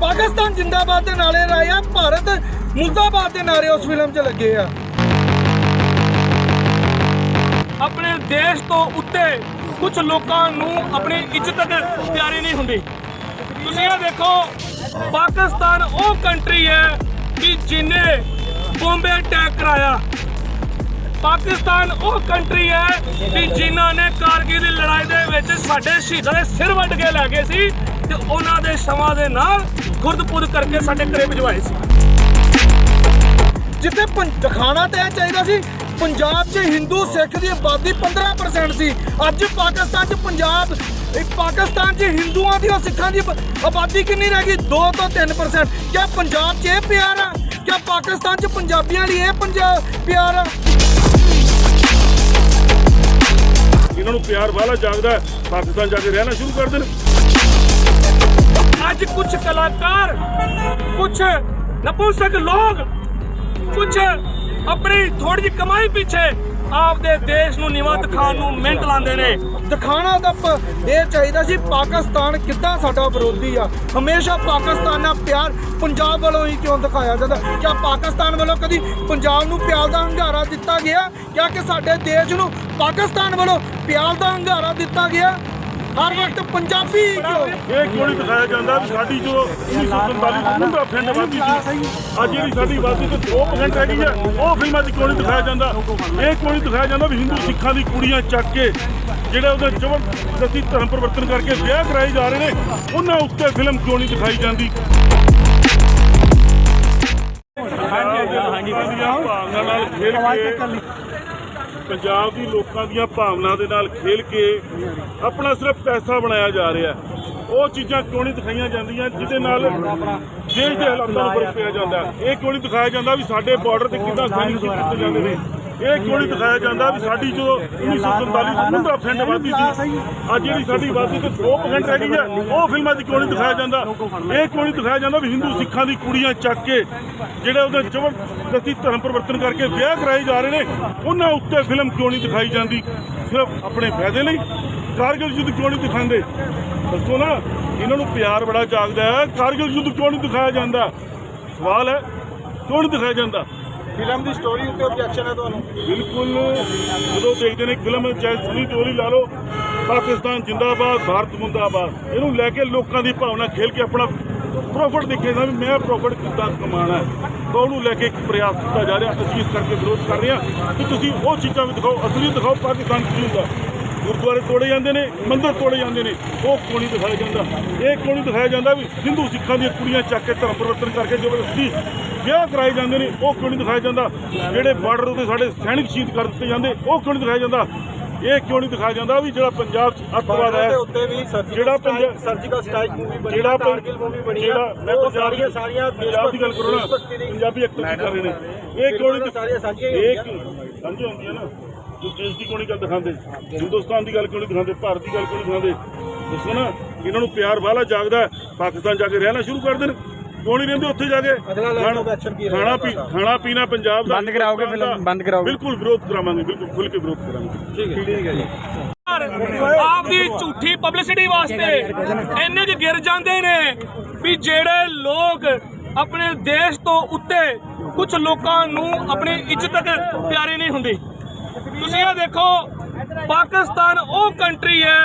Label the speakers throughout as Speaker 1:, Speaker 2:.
Speaker 1: ਪਾਕਿਸਤਾਨ ਜਿੰਦਾਬਾਦ ਦੇ ਨਾਰੇ ਲਾਏ ਆ, ਭਾਰਤ ਮੁਰਦਾਬਾਦ ਦੇ ਨਾਰੇ ਉਸ ਫਿਲਮ 'ਚ ਲੱਗੇ ਆ।
Speaker 2: ਆਪਣੇ ਦੇਸ਼ ਤੋਂ ਉੱਤੇ ਕੁਝ ਲੋਕਾਂ ਨੂੰ ਆਪਣੀ ਇੱਜ਼ਤ ਪਿਆਰੀ ਨਹੀਂ ਹੁੰਦੀ। ਤੁਸੀਂ ਇਹ ਦੇਖੋ, ਪਾਕਿਸਤਾਨ ਉਹ ਕੰਟਰੀ ਹੈ ਕਿ ਜਿਨੇ ਬੰਬੇ ਅਟੈਕ ਕਰਾਇਆ। ਪਾਕਿਸਤਾਨ ਉਹ ਕੰਟਰੀ ਹੈ ਕਿ ਜਿਨ੍ਹਾਂ ਨੇ ਕਾਰਗਿਲ ਦੀ ਲੜਾਈ ਦੇ ਵਿੱਚ ਸਾਡੇ ਸ਼ਹੀਦਾਂ ਦੇ ਸਿਰ ਵੱਢ ਕੇ ਲੈ ਗਏ ਸੀ। ਤੇ ਉਹਨਾਂ ਦੇ ਸ਼ਵਾਂ ਦੇ ਨਾਲ ਗੁਰਦਪੁਰ ਕਰਕੇ ਸਾਡੇ ਘਰੇ ਭਿਜਵਾਏ ਸੀ।
Speaker 1: ਜਿੱਥੇ ਪੰ- ਤੇ ਚਾਹੀਦਾ ਸੀ, ਪੰਜਾਬ 'ਚ ਹਿੰਦੂ, ਸਿੱਖ ਦੀ ਆਬਾਦੀ 15% ਸੀ। ਅੱਜ ਪਾਕਿਸਤਾਨ 'ਚ ਪੰਜਾਬ ਪਾਕਿਸਤਾਨ 'ਚ ਹਿੰਦੂਆਂ ਦੀ ਔਰ ਸਿੱਖਾਂ ਦੀ ਆਬਾਦੀ ਕਿੰਨੀ ਰਹਿ ਗਈ? 2 ਤੋਂ 3% ਕਿਆ ਪੰਜਾਬ 'ਚ ਇਹ ਪਿਆਰ ਆ? ਕਿਆ ਪਾਕਿਸਤਾਨ 'ਚ ਪੰਜਾਬੀਆਂ ਲਈ ਇਹ ਪੰਜਾਬ ਪਿਆਰ ਆ?
Speaker 3: ਇਹਨਾਂ ਨੂੰ ਪਿਆਰ ਵਾਲਾ ਜਾਗਦਾ ਪਾਕਿਸਤਾਨ ਜਾ ਕੇ ਰਹਿਣਾ ਸ਼ੁਰੂ ਕਰ ਦੇਣ।
Speaker 2: ਅੱਜ ਕੁਝ ਕਲਾਕਾਰ ਕੁਝ ਨਪੁੰਸਕ ਲੋਕ ਕੁਝ ਆਪਣੀ ਥੋੜੀ ਜਿਹੀ ਕਮਾਈ ਪਿੱਛੇ ਆਪਦੇ ਦੇਸ਼ ਨੂੰ ਨੀਵਾਂ ਦਿਖਾਉਣ ਨੂੰ ਮਿੰਟ ਲਾਉਂਦੇ ਨੇ।
Speaker 1: ਦਿਖਾਣਾ ਤਾਂ ਇਹ ਚਾਹੀਦਾ ਸੀ, ਪਾਕਿਸਤਾਨ ਕਿੱਦਾਂ ਸਾਡਾ ਵਿਰੋਧੀ ਆ? ਹਮੇਸ਼ਾ ਪਾਕਿਸਤਾਨ ਨਾਲ ਪਿਆਰ ਪੰਜਾਬ ਵੱਲੋਂ ਹੀ ਕਿਉਂ ਦਿਖਾਇਆ ਜਾਂਦਾ? ਕਿਆ ਪਾਕਿਸਤਾਨ ਵੱਲੋਂ ਕਦੀ ਪੰਜਾਬ ਨੂੰ ਪਿਆਰ ਦਾ ਹੰਗਾਰਾ ਦਿੱਤਾ ਗਿਆ? ਕਿਆ ਕਿ ਸਾਡੇ ਦੇਸ਼ ਨੂੰ ਪਾਕਿਸਤਾਨ ਵੱਲੋਂ ਪਿਆਰ ਦਾ ਹੰਗਾਰਾ ਦਿੱਤਾ ਗਿਆ? ਹਰ ਵਕਤ ਪੰਜਾਬੀ ਕਿਉਂ
Speaker 3: ਇਹ ਕਿਉਂ ਨਹੀਂ ਦਿਖਾਇਆ ਜਾਂਦਾ ਵੀ ਸਾਡੀ ਜੋ 1947 ਤੋਂ ਮੁੰਡਾ ਫੈਂਡ ਵਾਦੀ ਸੀ। ਅੱਜ ਜਿਹੜੀ ਸਾਡੀ ਵਾਦੀ ਤੇ 2% ਰਹਿ ਗਈ ਹੈ ਉਹ ਫਿਲਮਾਂ 'ਚ ਕਿਉਂ ਨਹੀਂ ਦਿਖਾਇਆ ਜਾਂਦਾ? ਇਹ ਕਿਉਂ ਨਹੀਂ ਦਿਖਾਇਆ ਜਾਂਦਾ ਵੀ ਹਿੰਦੂ ਸਿੱਖਾਂ ਦੀ ਕੁੜੀਆਂ ਚੱਕ ਕੇ ਜਿਹੜੇ ਉਹਦੇ ਜ਼ਬਰਦਸਤੀ ਧਰਮ ਪਰਿਵਰਤਨ ਕਰਕੇ ਵਿਆਹ ਕਰਾਏ ਜਾ ਰਹੇ ਨੇ ਉਹਨਾਂ ਉੱਤੇ ਫਿਲਮ ਕਿਉਂ ਨਹੀਂ ਦਿਖਾਈ ਜਾਂਦੀ? ਹਾਂਜੀ ਹਾਂਜੀ ਨਾਲ ਖੇਲ ਕੇ ਪੰਜਾਬ ਦੀ ਲੋਕਾਂ ਦੀਆਂ ਭਾਵਨਾ ਦੇ ਨਾਲ ਖੇਲ ਕੇ ਆਪਣਾ ਸਿਰਫ ਪੈਸਾ ਬਣਾਇਆ ਜਾ ਰਿਹਾ ਉਹ ਚੀਜ਼ਾਂ ਕਿਉਂ ਨਹੀਂ ਦਿਖਾਈਆਂ ਜਾਂਦੀਆਂ? ਜਿਹਦੇ ਨਾਲ ਦੇਸ਼ ਦੇ ਹਾਲਾਤਾਂ ਨੂੰ ਫ਼ਰਕ ਪਿਆ ਜਾਂਦਾ ਇਹ ਕਿਉਂ ਨਹੀਂ ਦਿਖਾਇਆ ਜਾਂਦਾ ਵੀ ਸਾਡੇ ਬਾਰਡਰ ਤੇ ਕਿੰਨਾ ਸੈਨਿਕ ਕੀਤੇ ਜਾਂਦੇ ਨੇ? ਇਹ ਕਿਉਂ ਨਹੀਂ ਦਿਖਾਇਆ ਜਾਂਦਾ ਵੀ ਸਾਡੀ ਜੋ 1947 ਤੋਂ ਮੁੰਡਾ ਫੈਂਡ ਵਾਦੀ ਸੀ, ਅੱਜ ਜਿਹੜੀ ਸਾਡੀ ਆਬਾਦੀ ਤੇ 2% ਰਹਿ ਗਈ ਹੈ, ਉਹ ਫਿਲਮਾਂ 'ਚ ਕਿਉਂ ਨਹੀਂ ਦਿਖਾਇਆ ਜਾਂਦਾ? ਇਹ ਕਿਉਂ ਨਹੀਂ ਦਿਖਾਇਆ ਜਾਂਦਾ ਵੀ ਹਿੰਦੂ ਸਿੱਖਾਂ ਦੀ ਕੁੜੀਆਂ ਚੱਕ ਕੇ ਜਿਹੜੇ ਉਹਦੇ ਜ਼ਬਰਦਸਤੀ ਧਰਮ ਪਰਿਵਰਤਨ ਕਰਕੇ ਵਿਆਹ ਕਰਾਏ ਜਾ ਰਹੇ ਨੇ, ਉਹਨਾਂ ਉੱਤੇ ਫਿਲਮ ਕਿਉਂ ਨਹੀਂ ਦਿਖਾਈ ਜਾਂਦੀ? ਸਿਰਫ ਆਪਣੇ ਫਾਇਦੇ ਲਈ ਕਾਰਗਿਲ ਯੁੱਧ ਕਿਉਂ ਨਹੀਂ ਦਿਖਾਉਂਦੇ? ਦੱਸੋ ਨਾ, ਇਹਨਾਂ ਨੂੰ ਪਿਆਰ ਬੜਾ ਜਾਗਦਾ ਹੈ, ਕਾਰਗਿਲ ਯੁੱਧ ਕਿਉਂ ਨਹੀਂ ਦਿਖਾਇਆ ਜਾਂਦਾ? ਸਵਾਲ ਹੈ, ਕਿਉਂ ਨਹੀਂ ਦਿਖਾਇਆ ਜਾਂਦਾ?
Speaker 1: ਫਿਲਮ ਦੀ ਸਟੋਰੀ ਉੱਤੇ ਆਬਜੈਕਸ਼ਨ ਹੈ ਤੁਹਾਨੂੰ?
Speaker 3: ਬਿਲਕੁਲ, ਜਦੋਂ ਦੇਖਦੇ ਨੇ ਫਿਲਮ ਚਾਹੇ ਸੁਣੀ ਟੋਲੀ ਲਾ ਲਓ, ਪਾਕਿਸਤਾਨ ਜਿੰਦਾਬਾਦ, ਭਾਰਤ ਮੁੰਦਾਬਾਦ, ਇਹਨੂੰ ਲੈ ਕੇ ਲੋਕਾਂ ਦੀ ਭਾਵਨਾ ਖੇਲ ਕੇ ਆਪਣਾ ਪ੍ਰੋਫਿਟ ਦੇਖੇਗਾ ਵੀ ਮੈਂ ਪ੍ਰੋਫਿਟ ਕਿੱਦਾਂ ਕਮਾਣਾ ਹੈ। ਤਾਂ ਉਹਨੂੰ ਲੈ ਕੇ ਇੱਕ ਪ੍ਰਯਾਸ ਕੀਤਾ ਜਾ ਰਿਹਾ, ਅਸੀਂ ਇਸ ਕਰਕੇ ਵਿਰੋਧ ਕਰ ਰਹੇ ਹਾਂ ਕਿ ਤੁਸੀਂ ਉਹ ਚੀਜ਼ਾਂ ਵੀ ਦਿਖਾਓ ਅਸਲੀ ਦਿਖਾਓ ਪਾਕਿਸਤਾਨ ਕੀ ਹੁੰਦਾ। ਗੁਰਦੁਆਰੇ ਤੋੜੇ ਜਾਂਦੇ ਨੇ ਮੰਦਿਰ ਤੋੜੇ ਜਾਂਦੇ ਨੇ ਉਹ ਨਹੀਂ ਦਿਖਾਇਆ ਜਾਂਦਾ। ਇਹ ਨਹੀਂ ਦਿਖਾਇਆ ਜਾਂਦਾ ਵੀ ਹਿੰਦੂ ਸਿੱਖਾਂ ਦੀਆਂ ਕੁੜੀਆਂ ਚੱਕ ਕੇ ਧਰਮ ਪਰਿਵਰਤਨ ਕਰਕੇ ਜ਼ਬਰਦਸਤੀ ਵਿਆਹ ਕਰਾਏ ਜਾਂਦੇ ਨੇ ਉਹ ਕਿਉਂ ਨਹੀਂ ਦਿਖਾਇਆ ਜਾਂਦਾ। ਜਿਹੜੇ ਬਾਰਡਰ ਉੱਤੇ ਸਾਡੇ ਸੈਨਿਕ ਸ਼ਹੀਦ ਕਰ ਦਿੱਤੇ ਜਾਂਦੇ ਉਹ ਕਿਉਂ ਨਹੀਂ ਦਿਖਾਇਆ ਜਾਂਦਾ। ਇਹ ਕਿਉਂ ਨਹੀਂ ਦਿਖਾਇਆ ਜਾਂਦਾ ਵੀ ਜਿਹੜਾ ਪੰਜਾਬ 'ਚ ਅੱਤਵਾਦ ਹੈ
Speaker 4: ਉੱਤੇ ਵੀ
Speaker 3: ਜਿਹੜਾ
Speaker 4: ਸਰਜੀਕਲ ਸਟ੍ਰਾਈਕ ਮੂਵੀ ਬਣੀ
Speaker 3: ਜਿਹੜਾ
Speaker 4: ਹੈ
Speaker 3: ਪੰ-
Speaker 4: ਕਾਰਗਿਲ ਮੂਵੀ ਬਣੀ ਹੈ।
Speaker 3: ਜਿਹੜਾ ਮੈਂ
Speaker 4: ਉਹ
Speaker 3: ਪੰਜਾਬ
Speaker 4: ਸਾਰੀਆਂ
Speaker 3: ਦੀ-
Speaker 4: ਸਾਰੀਆਂ
Speaker 3: ਪੰਜਾਬ ਦੀ ਗੱਲ ਕਰੋ ਨਾ
Speaker 4: ਦੇਸ਼ਭਕਤੀ ਦੀ
Speaker 3: ਪੰਜਾਬੀ ਐਕਟਰ ਕਰ ਰਹੇ ਨੇ? ਇਹ ਕਿਉਂ ਨਹੀਂ
Speaker 4: ਸਾਰੀਆਂ ਸਾਂਝੀਆਂ ਹੀ
Speaker 3: ਇਹ
Speaker 4: ਹੁੰਦੀਆਂ।
Speaker 3: ਕਿਉਂ- ਸਾਂਝੀਆਂ ਹੁੰਦੀਆਂ ਨਾ। ਤੁਸੀਂ ਦੇਸ਼ ਦੀ ਨਹੀਂ ਗੱਲ ਦਿਖਾਉਂਦੇ ਹਿੰਦੁਸਤਾਨ ਦੀ ਗੱਲ ਕਿਉਂ ਨਹੀਂ ਦਿਖਾਉਂਦੇ ਭਾਰਤ ਦੀ ਗੱਲ ਕਿਉਂ ਨਹੀਂ ਦਿਖਾਉਂਦੇ। ਦੱਸੋ ਨਾ ਇਹਨਾਂ ਨੂੰ ਪਿਆਰ ਵਾਲਾ ਜਾਗਦਾ ਹੈ, ਪਾਕਿਸਤਾਨ ਜਾ ਕੇ ਰਹਿਣਾ ਸ਼ੁਰੂ ਕਰ ਦੇਣ। ਕਿਉਂ ਨਹੀਂ ਰਹਿੰਦੇ ਉੱਥੇ ਜਾ ਕੇ? ਖਾਣਾ- ਪੀ? ਖਾਣਾ ਪੀਣਾ ਪੰਜਾਬ ਦਾ
Speaker 5: ਬੰਦ ਕਰਾਓਗੇ ਫਿਲਮ? ਬੰਦ ਕਰਾਓਗੇ?
Speaker 3: ਬਿਲਕੁਲ ਵਿਰੋਧ ਕਰਾਵਾਂਗੇ ਬਿਲਕੁਲ ਖੁੱਲ ਕੇ ਵਿਰੋਧ ਕਰਾਂਗੇ
Speaker 2: ਆਪਦੀ ਝੂਠੀ ਪਬਲਿਸਿਟੀ ਵਾਸਤੇ ਇੰਨੇ ਕੁ ਗਿਰ ਜਾਂਦੇ ਨੇ ਵੀ ਜਿਹੜੇ ਲੋਕ ਆਪਣੇ ਦੇਸ਼ ਤੋਂ ਉੱਤੇ ਕੁਝ ਲੋਕਾਂ ਨੂੰ ਆਪਣੀ ਇੱਜ਼ਤ ਪਿਆਰੀ ਨਹੀਂ ਹੁੰਦੀ। ਤੁਸੀਂ ਇਹ ਦੇਖੋ ਪਾਕਿਸਤਾਨ ਉਹ ਕੰਟਰੀ ਹੈ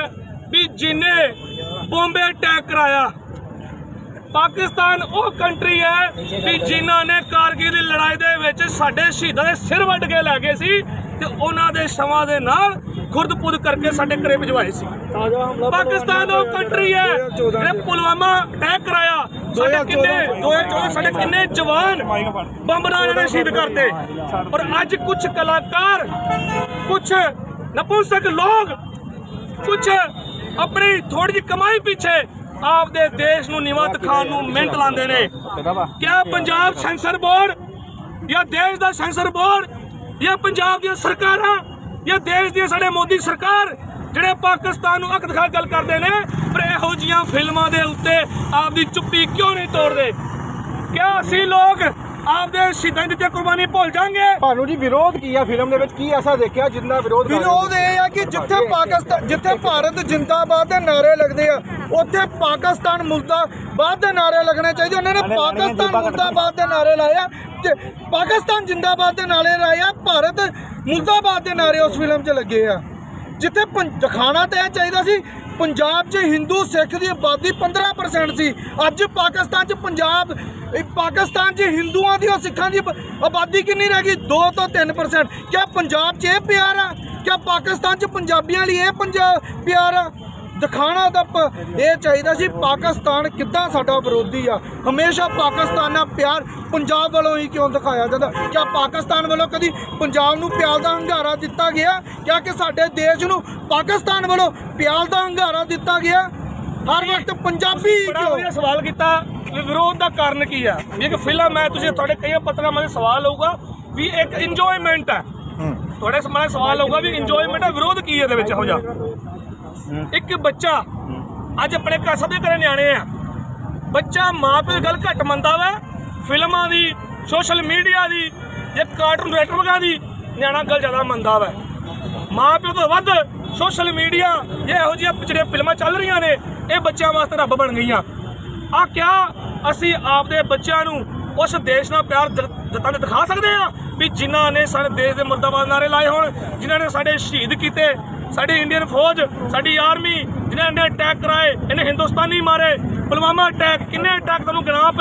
Speaker 2: ਵੀ ਜਿਨੇ ਬੰਬੇ ਅਟੈਕ ਕਰਾਇਆ। ਪਾਕਿਸਤਾਨ ਉਹ ਕੰਟਰੀ ਹੈ ਕਿ ਜਿਨ੍ਹਾਂ ਨੇ ਕਾਰਗਿਲ ਦੀ ਲੜਾਈ ਦੇ ਵਿੱਚ ਸਾਡੇ ਸ਼ਹੀਦਾਂ ਦੇ ਸਿਰ ਵੱਢ ਕੇ ਲੈ ਗਏ ਸੀ ਤੇ ਉਹਨਾਂ ਦੇ ਸ਼ਵਾਂ ਦੇ ਨਾਲ ਖੁਰਦ-ਪੁਰਦ ਕਰਕੇ ਸਾਡੇ ਘਰੇ ਭਿਜਵਾਏ ਸੀ। ਪਾਕਿਸਤਾਨ ਉਹ ਕੰਟਰੀ ਹੈ ਜਿਹੜੇ ਪੁਲਵਾਮਾ ਅਟੈਕ ਕਰਾਇਆ ਸਾਡੇ ਕਿੰਨੇ 2014 ਸਾਡੇ ਕਿੰਨੇ ਜਵਾਨ ਬੰਬ ਨਾਲ ਇਹਨਾਂ ਨੇ ਸ਼ਹੀਦ ਕਰਤੇ ਔਰ ਅੱਜ ਕੁਝ ਕਲਾਕਾਰ ਕੁਝ ਨਪੁੰਸਕ ਲੋਕ ਕੁਝ ਆਪਣੀ ਥੋੜੀ ਜਿਹੀ ਕਮਾਈ ਪਿੱਛੇ ਆਪਦੇ ਦੇਸ਼ ਨੂੰ ਨੀਵਾਂ ਦਿਖਾਉਣ ਨੂੰ ਮਿੰਟ ਲਾਉਂਦੇ ਨੇ। ਕਿਆ ਪੰਜਾਬ ਸੈਂਸਰ ਬੋਰਡ ਜਾਂ ਦੇਸ਼ ਦਾ ਸੈਂਸਰ ਬੋਰਡ ਜਾਂ ਪੰਜਾਬ ਦੀਆਂ ਸਰਕਾਰਾਂ ਜਾਂ ਦੇਸ਼ ਦੀ ਸਾਡੇ ਮੋਦੀ ਸਰਕਾਰ ਜਿਹੜੇ ਪਾਕਿਸਤਾਨ ਨੂੰ ਅੱਖ ਦਿਖਾ ਗੱਲ ਕਰਦੇ ਨੇ ਪਰ ਇਹੋ ਜੀਆਂ ਫਿਲਮਾਂ ਦੇ ਉੱਤੇ ਆਪਦੀ ਚੁੱਪੀ ਕਿਉਂ ਨਹੀਂ ਤੋੜਦੇ? ਕਿਆ ਅਸੀਂ ਲੋਕ ਆਪਦੇ ਸ਼ਹੀਦਾਂ ਦੀ ਕੁਰਬਾਨੀ ਭੁੱਲ ਜਾਾਂਗੇ?
Speaker 4: ਤੁਹਾਨੂੰ ਜੀ ਵਿਰੋਧ ਕੀ ਆ ਫਿਲਮ ਦੇ ਵਿੱਚ? ਕੀ ਐਸਾ ਦੇਖਿਆ ਜਿੰਨਾ ਵਿਰੋਧ?
Speaker 1: ਵਿਰੋਧ ਇਹ ਆ ਕਿ ਜਿੱਥੇ ਪਾਕਿਸਤਾਨ ਜਿੱਥੇ ਭਾਰਤ ਜਿੰਦਾਬਾਦ ਦੇ ਨਾਰੇ ਲੱਗਦੇ ਆ ਉੱਥੇ ਪਾਕਿਸਤਾਨ ਮੁਰਦਾਬਾਦ ਦੇ ਨਾਰੇ ਲੱਗਣੇ ਚਾਹੀਦੇ। ਉਹਨਾਂ ਨੇ ਪਾਕਿਸਤਾਨ ਮੁਰਦਾਬਾਦ ਦੇ ਨਾਰੇ ਲਾਏ ਆ ਤੇ ਪਾਕਿਸਤਾਨ ਜਿੰਦਾਬਾਦ ਦੇ ਨਾਰੇ ਲਾਏ ਆ ਭਾਰਤ ਮੁਰਦਾਬਾਦ ਦੇ ਨਾਰੇ ਉਸ ਫਿਲਮ 'ਚ ਲੱਗੇ ਆ। ਜਿੱਥੇ ਪੰ- ਦਿਖਾਉਣਾ ਤਾਂ ਇਹ ਚਾਹੀਦਾ ਸੀ, ਪੰਜਾਬ 'ਚ ਹਿੰਦੂ, ਸਿੱਖ ਦੀ ਆਬਾਦੀ 15% ਸੀ। ਅੱਜ ਪਾਕਿਸਤਾਨ 'ਚ ਪੰਜਾਬ ਪਾਕਿਸਤਾਨ 'ਚ ਹਿੰਦੂਆਂ ਦੀ ਔਰ ਸਿੱਖਾਂ ਦੀ ਆਬਾਦੀ ਕਿੰਨੀ ਰਹਿ ਗਈ? 2 ਤੋਂ 3% ਕਿਆ ਪੰਜਾਬ 'ਚ ਇਹ ਪਿਆਰ ਆ? ਕਿਆ ਪਾਕਿਸਤਾਨ 'ਚ ਪੰਜਾਬੀਆਂ ਲਈ ਇਹ ਪੰਜਾਬ ਪਿਆਰ ਆ? ਦਿਖਾਣਾ ਤਾਂ ਪ- ਇਹ ਚਾਹੀਦਾ ਸੀ ਪਾਕਿਸਤਾਨ ਕਿੱਦਾਂ ਸਾਡਾ ਵਿਰੋਧੀ ਆ। ਹਮੇਸ਼ਾ ਪਾਕਿਸਤਾਨ ਨਾਲ ਪਿਆਰ ਪੰਜਾਬ ਵੱਲੋਂ ਹੀ ਕਿਉਂ ਦਿਖਾਇਆ ਜਾਂਦਾ? ਕਿਆ ਪਾਕਿਸਤਾਨ ਵੱਲੋਂ ਕਦੀ ਪੰਜਾਬ ਨੂੰ ਪਿਆਰ ਦਾ ਹੰਗਾਰਾ ਦਿੱਤਾ ਗਿਆ? ਕਿਆ ਕਿ ਸਾਡੇ ਦੇਸ਼ ਨੂੰ ਪਾਕਿਸਤਾਨ ਵੱਲੋਂ ਪਿਆਰ ਦਾ ਹੰਗਾਰਾ ਦਿੱਤਾ ਗਿਆ? ਹਰ ਵਕਤ ਪੰਜਾਬੀ ਕਿਉਂ?
Speaker 2: ਸਵਾਲ ਕੀਤਾ ਵੀ ਵਿਰੋਧ ਦਾ ਕਾਰਨ ਕੀ ਆ? ਇੱਕ ਫਿਲਮ ਹੈ ਤੁਸੀਂ ਤੁਹਾਡੇ ਕਈ ਪੱਤਰਾਂ ਦੇ ਸਵਾਲ ਹੋਊਗਾ ਵੀ ਇੱਕ ਇੰਜੋਇਮੈਂਟ ਹੈ। ਤੁਹਾਡੇ ਸਮਾਂ ਸਵਾਲ ਹੋਊਗਾ ਵੀ ਇੰਜੋਇਮੈਂਟ ਹੈ ਵਿਰੋਧ ਕੀ ਹੈ ਇਹਦੇ ਵਿੱਚ ਇਹੋ ਜਿਹਾ? ਇੱਕ ਬੱਚਾ ਅੱਜ ਆਪਣੇ ਘਰ ਸਭ ਦੇ ਘਰੇ ਨਿਆਣੇ ਆ। ਬੱਚਾ ਮਾਂ ਪਿਓ ਦੀ ਗੱਲ ਘੱਟ ਮੰਨਦਾ ਵਾ। ਫਿਲਮਾਂ ਦੀ ਸੋਸ਼ਲ ਮੀਡੀਆ ਦੀ, ਜਾਂ ਕਾਰਟੂਨ ਨੈਟਵਰਕਾਂ ਦੀ ਨਿਆਣਾ ਗੱਲ ਜ਼ਿਆਦਾ ਮੰਨਦਾ ਵਾ। ਮਾਂ ਪਿਓ ਤੋਂ ਵੱਧ ਸੋਸ਼ਲ ਮੀਡੀਆ ਇਹ ਇਹੋ ਜਿਹੀਆਂ ਜਿਹੜੀਆਂ ਫਿਲਮਾਂ ਚੱਲ ਰਹੀਆਂ ਨੇ, ਇਹ ਬੱਚਿਆਂ ਵਾਸਤੇ ਰੱਬ ਬਣ ਗਈਆਂ। ਆ ਕਿਆ ਅਸੀਂ ਆਪਦੇ ਬੱਚਿਆਂ ਨੂੰ ਉਸ ਦੇਸ਼ ਨਾਲ ਪਿਆਰ ਜ- ਜਤਾਂ ਦਿਖਾ ਸਕਦੇ ਆ ਵੀ ਜਿਨ੍ਹਾਂ ਨੇ ਸਾਡੇ ਦੇਸ਼ ਦੇ ਮੁਰਦਾਬਾਦ ਨਾਰੇ ਲਾਏ ਹੋਣ, ਜਿਨ੍ਹਾਂ ਨੇ ਸਾਡੇ ਸ਼ਹੀਦ ਕੀਤੇ। ਸਾਡੀ ਇੰਡੀਅਨ ਫੌਜ, ਸਾਡੀ ਆਰਮੀ ਜਿਨ੍ਹਾਂ ਨੇ ਅਟੈਕ ਕਰਾਏ, ਇਹਨੇ ਹਿੰਦੁਸਤਾਨੀ ਮਾਰੇ, ਪੁਲਵਾਮਾ ਅਟੈਕ ਕਿੰਨੇ ਅਟੈਕ ਤੁਹਾਨੂੰ ਗਿਣਾ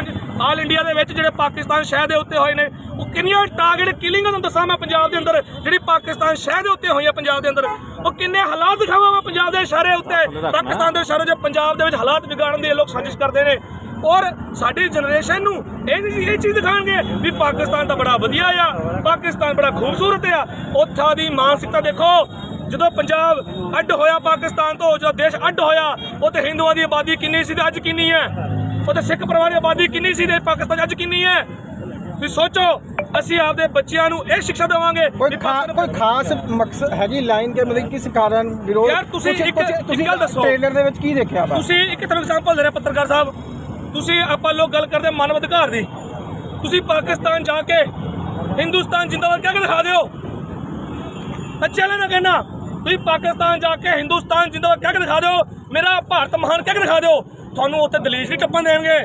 Speaker 2: ਆਲ ਇੰਡੀਆ ਦੇ ਵਿੱਚ ਜਿਹੜੇ ਪਾਕਿਸਤਾਨ ਸ਼ਹਿਰ ਦੇ ਉੱਤੇ ਹੋਏ ਨੇ, ਉਹ ਕਿੰਨੀਆਂ ਟਾਰਗੇਟ ਕਿਲਿੰਗ ਤੁਹਾਨੂੰ ਦੱਸਾਂ ਮੈਂ ਪੰਜਾਬ ਦੇ ਅੰਦਰ, ਜਿਹੜੀ ਪਾਕਿਸਤਾਨ ਸ਼ਹਿਰ ਦੇ ਉੱਤੇ ਹੋਈਆਂ ਪੰਜਾਬ ਦੇ ਅੰਦਰ, ਉਹ ਕਿੰਨੇ ਹਾਲਾਤ ਦਿਖਾਵਾਂ ਮੈਂ ਪੰਜਾਬ ਦੇ ਸ਼ਹਿਰੇ ਉੱਤੇ, ਪਾਕਿਸਤਾਨ ਦੇ ਸ਼ਹਿਰਾਂ 'ਚ ਪੰਜਾਬ ਦੇ ਵਿੱਚ ਹਾਲਾਤ ਵਿਗਾੜਨ ਦੀ ਇਹ ਲੋਕ ਸਾਜ਼ਿਸ਼ ਕਰਦੇ ਨੇ, ਔਰ ਸਾਡੀ ਜਨਰੇਸ਼ਨ ਨੂੰ ਇਹ ਇਹ ਚੀਜ਼ ਦਿਖਾਣਗੇ ਵੀ ਪਾਕਿਸਤਾਨ ਤਾਂ ਬੜਾ ਵਧੀਆ ਆ, ਪਾਕਿਸਤਾਨ ਬੜਾ ਖੂਬਸੂਰਤ ਆ, ਉੱਥਾਂ ਦੀ ਮਾਨਸਿਕਤਾ ਦੇਖੋ ਜਦੋਂ ਪੰਜਾਬ ਅੱਡ ਹੋਇਆ ਪਾਕਿਸਤਾਨ ਤੋਂ ਜਦੋਂ ਦੇਸ਼ ਅੱਡ ਹੋਇਆ ਉੱਥੇ ਹਿੰਦੂਆਂ ਦੀ ਆਬਾਦੀ ਕਿੰਨੀ ਸੀ ਤੇ ਅੱਜ ਕਿੰਨੀ ਹੈ? ਉੱਥੇ ਸਿੱਖ ਪਰਿਵਾਰ ਦੀ ਆਬਾਦੀ ਕਿੰਨੀ ਸੀ ਤੇ ਪਾਕਿਸਤਾਨ ਅੱਜ ਕਿੰਨੀ ਹੈ? ਤੁਸੀਂ ਸੋਚੋ ਅਸੀਂ ਆਪਦੇ ਬੱਚਿਆਂ ਨੂੰ ਇਹ ਸਿੱਖਿਆ ਦੇਵਾਂਗੇ
Speaker 4: ਕੋਈ ਕੋਈ ਖਾਸ ਮਕਸਦ ਹੈਗੀ ਲਾਈਨ ਕੇ ਮਤਲਬ ਕਿਸ ਕਾਰਨ ਵਿਰੋਧ?
Speaker 2: ਯਾਰ ਤੁਸੀਂ ਇੱਕ- ਗੱਲ ਦੱਸੋ।
Speaker 4: ਟ੍ਰੇਲਰ ਦੇ ਵਿੱਚ ਕੀ ਦੇਖਿਆ ਵਾ?
Speaker 2: ਤੁਸੀਂ ਇੱਕ ਤਰ੍ਹਾਂ ਐਗਜ਼ਾਮਪਲ ਦੇ ਰਹੇ ਪੱਤਰਕਾਰ ਸਾਹਿਬ। ਤੁਸੀਂ ਆਪਾਂ ਲੋਕ ਗੱਲ ਕਰਦੇ ਮਾਨਵ ਅਧਿਕਾਰ ਦੀ। ਤੁਸੀਂ ਪਾਕਿਸਤਾਨ ਜਾ ਕੇ ਹਿੰਦੁਸਤਾਨ ਜਿੰਦਾਬਾਦ ਕਹਿ ਕੇ ਦਿਖਾ ਦਿਓ? ਚੈਲੰਜ ਨਾ ਕਹਿਣਾ। ਤੁਸੀਂ ਪਾਕਿਸਤਾਨ ਜਾ ਕੇ ਹਿੰਦੁਸਤਾਨ ਜਿੰਦਾਬਾਦ ਕਹਿ ਕੇ ਦਿਖਾ ਦਿਓ? ਮੇਰਾ ਭਾਰਤ ਮਹਾਨ ਕਹਿ ਕੇ ਦਿਖਾ ਦਿਓ? ਤੁਹਾਨੂੰ ਉੱਥੇ ਦਲੀਲ ਨਹੀਂ ਟੱਪਣ ਦੇਣਗੇ।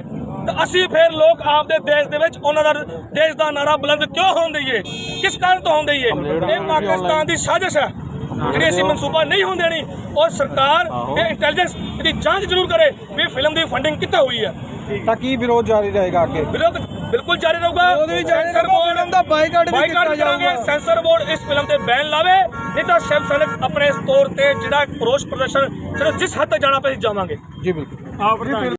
Speaker 2: ਤਾਂ ਅਸੀਂ ਫਿਰ ਲੋਕ ਆਪਦੇ ਦੇਸ਼ ਦੇ ਵਿੱਚ ਉਹਨਾਂ ਦਾ ਦੇਸ਼ ਦਾ ਨਾਰਾ ਬੁਲੰਦ ਕਿਉਂ ਹੋਣ ਦਈਏ? ਕਿਸ ਕਾਰਨ ਤੋਂ ਹੋਣ ਦਈਏ? ਇਹ ਪਾਕਿਸਤਾਨ ਦੀ ਸਾਜ਼ਿਸ਼ ਹੈ। ਜਿਹੜੀ ਅਸੀਂ ਮਨਸੂਬਾ ਨਹੀਂ ਹੋਣ ਦੇਣੀ ਔਰ ਸਰਕਾਰ ਇਹ ਇੰਟੈਲੀਜੈਂਸ ਇਹਦੀ ਜਾਂਚ ਜ਼ਰੂਰ ਕਰੇ ਵੀ ਫਿਲਮ ਦੀ ਫੰਡਿੰਗ ਕਿੱਥੇ ਹੋਈ ਹੈ।
Speaker 4: ਤਾਂ ਕੀ ਵਿਰੋਧ ਜਾਰੀ ਰਹੇਗਾ ਅੱਗੇ?
Speaker 2: ਵਿਰੋਧ ਬਿਲਕੁਲ ਜਾਰੀ ਰਹੂਗਾ। ਸੈਂਸਰ ਬੋਰਡ
Speaker 1: ਦਾ ਬਾਈਕਾਟ ਵੀ ਕੀਤਾ ਜਾਊਗਾ।
Speaker 2: ਸੈਂਸਰ ਬੋਰਡ ਇਸ ਫਿਲਮ ਤੇ ਬੈਨ ਲਾਵੇ। ਨਹੀਂ ਤਾਂ ਸ਼ਿਵ ਸੈਨਿਕ ਆਪਣੇ ਤੌਰ ਤੇ ਜਿਹੜਾ ਰੋਸ ਪ੍ਰਦਰਸ਼ਨ ਸਿਰਫ ਜਿਸ ਹੱਦ ਤੱਕ ਜਾਣਾ ਪਏ ਜਾਵਾਂਗੇ।
Speaker 4: ਜੀ ਬਿਲਕੁਲ।